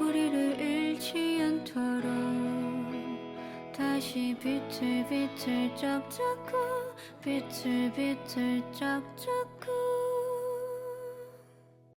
우리를 잃지 않도록 다시 빛을 빛을 쩍쩍고 빛을 빛을 쩍쩍고.